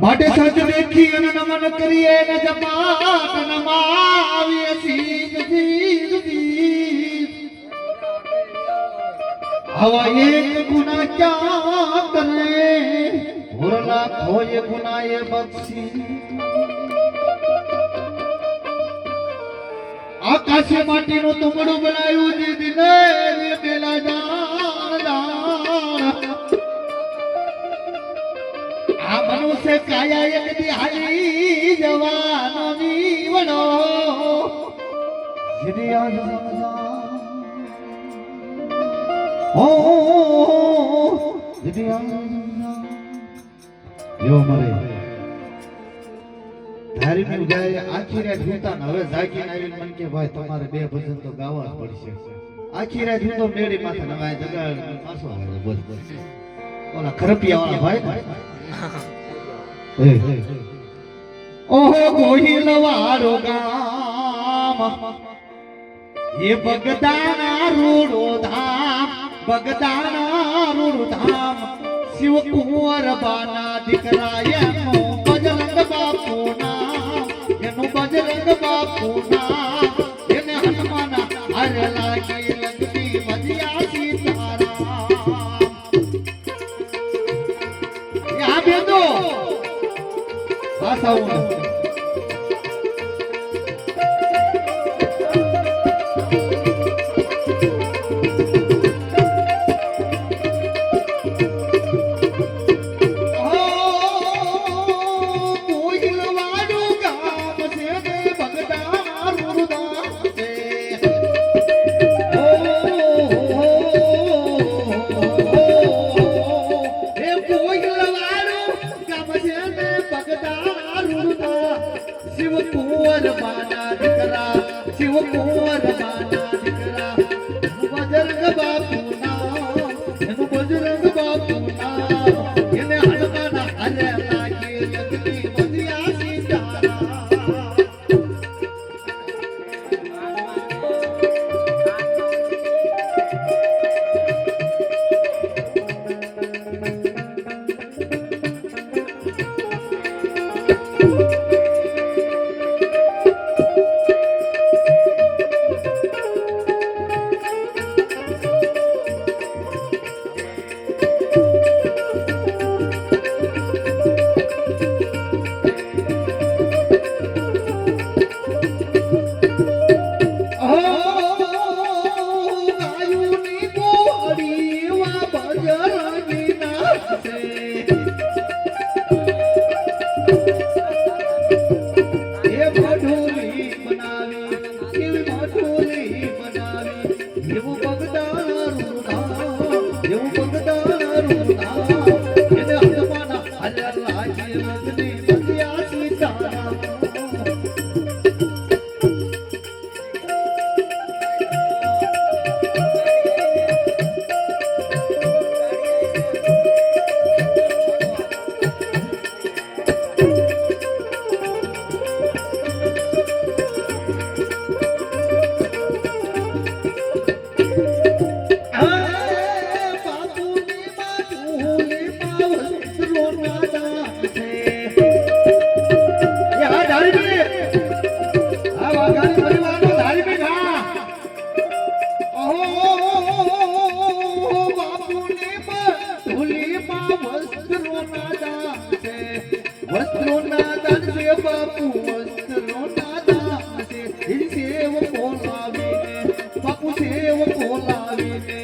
માટે સજ દેખી અને નમન કરીએ ને જપાત નમાવીએ શીશ શીશ શીશ હવા એક ગુના ક્યાં કરે? ભૂરના ખોય ગુનાએ બક્ષી. આકાશે માટીનું તુમડું બનાવ્યું જે મનુષ્ય કાયા એક દી જવાનો નીવડો શ્રી ઓ યો મરે આખી રાત જોતા હવે કે ભાઈ તમારે બે ભજન તો ગાવા જ પડશે. આખી રાત હું તો મેળી માથે નવાય જગાડ પાછો આવે ખરપિયા ભાઈ. ઓહો ગોહિલ વાળો ગામ. એ બગદાના રૂડો ધામ બગદાના રૂડો ધામ. શિવ કુંવર બાના દીકરા એનું બજરંગ બાપુ નામ. એનું બજરંગ બાપુ નામ 파 워. શિવ કુંવર બાના દીકરા શિવ સેવ બોલાવીને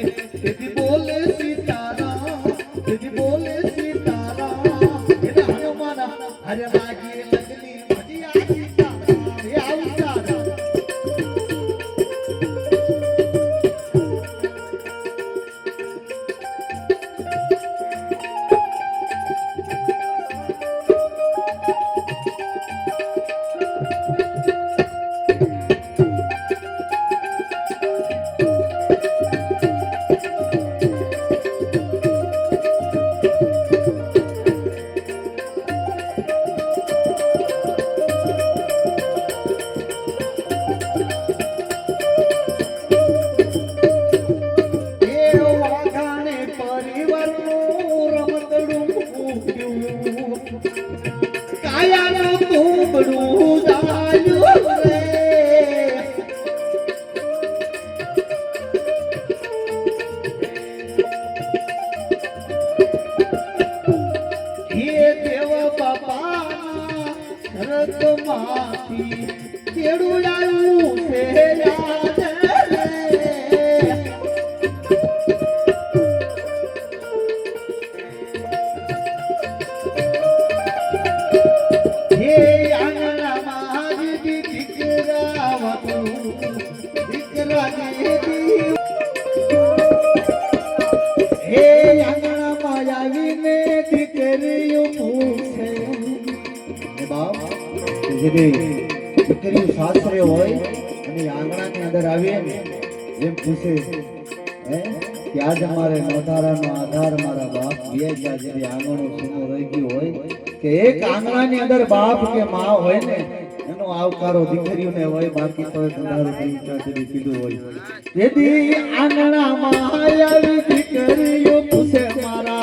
દીકરીઓ પૂછે. બાપ જેથી અંદર આવીએ ને જેમ પૂછે કે આજ મારે નોધારાનો આધાર મારા બાપ વ્યાજ્યા જેથી આંગણું સૂનું રહી ગયું હોય, કે એક આંગણાની અંદર બાપ કે મા હોય ને, એનો આવકારો દીકરીઓને હોય, બાકી તો ધંધારો ત્યાં કીધું હોય. તેથી આંગણામાં આવી દીકરીઓ પૂછે, મારા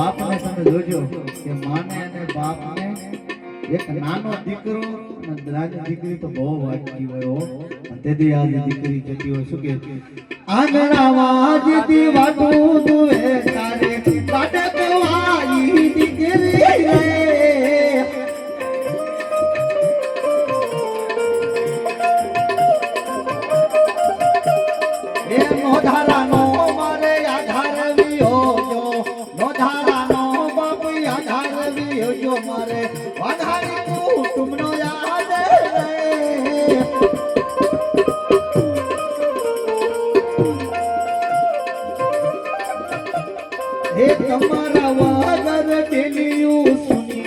બાપને તમે જોજો કે માને અને બાપને એક નાનો દીકરો અને નાની દીકરી તો બહુ વાટકી હોય તેથી આ દીકરી જતી હોય શું કે? આંગણામાં જીતી વાટું દીકરી. હે તમારા વાગર ઢેલિયું સુની.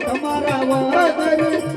તમારા વગર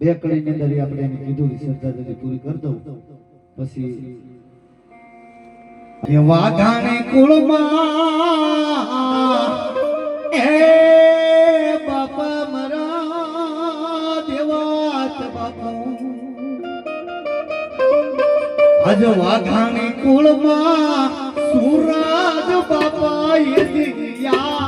બે કડીની અંદર આપણે એને કીધું શ્રદ્ધાંજલિ પૂરી કરી દઉં. પછી વાઘાણી કુળમાં આજ વાઘાણી કુળમાં સુરાજ બાપા દિયા